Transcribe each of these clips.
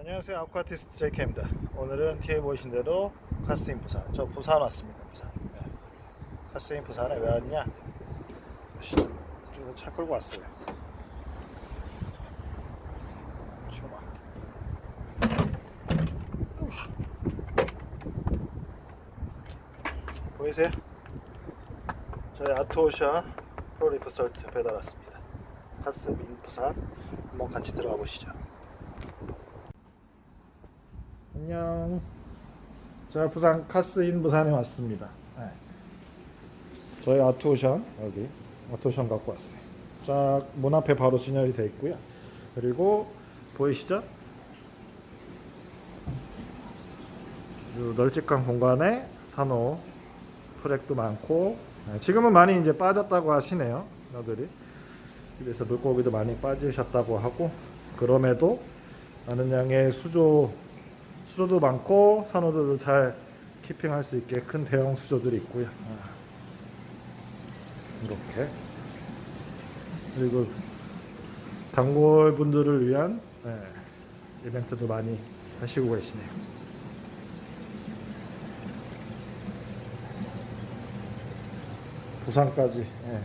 안녕하세요. 아쿠아티스트 제이케입니다. 오늘은 뒤에 보이신 대로 카스팅 부산 저 부산 왔습니다 부산. 네. 카스팅 부산에 왜 왔냐? 보시죠. 차 끌고 왔어요. 보이세요? 저희 아트오샤 프로리프설트 배달 왔습니다. 카스민 부산. 한번 같이 들어가 보시죠 안녕. 자 부산 카스인 부산에 왔습니다. 네. 저희 아트오션 여기 아트오션 갖고 왔어요. 쫙문 앞에 바로 진열이 돼 있고요. 그리고 보이시죠? 이 널찍한 공간에 산호 프렉도 많고 네, 지금은 많이 이제 빠졌다고 하시네요. 너들이 그래서 물고기도 많이 빠지셨다고 하고 그럼에도 많은 양의 수조 수조도 많고 산호들도 잘 키핑할 수 있게 큰 대형 수조들이 있고요. 아, 이렇게 그리고 단골 분들을 위한 네, 이벤트도 많이 하시고 계시네요. 부산까지. 예.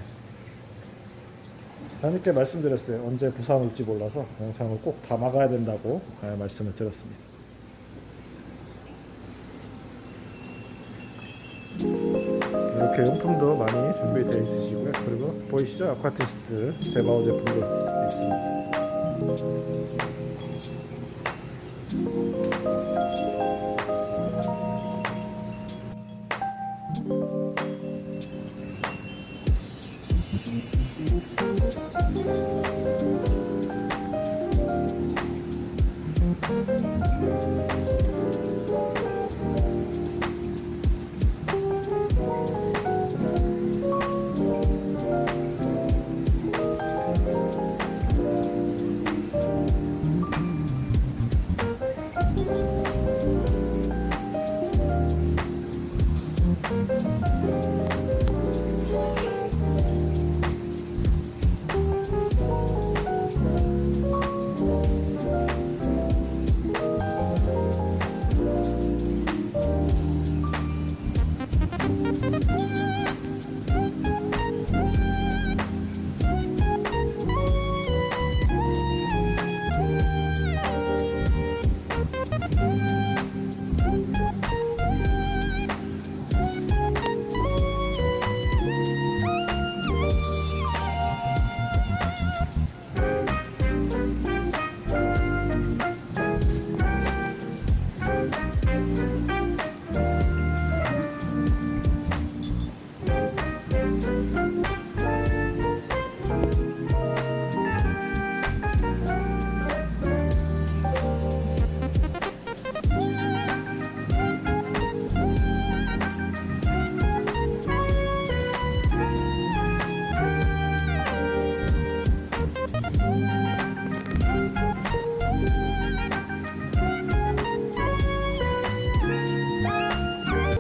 재밌게 말씀드렸어요. 언제 부산 올지 몰라서 영상을 꼭 담아가야 된다고 예, 말씀을 드렸습니다. 이렇게 용품도 많이 준비되어 있으시고요 그리고 보이시죠? 아쿠아티스트 제바오 제품도 있습니다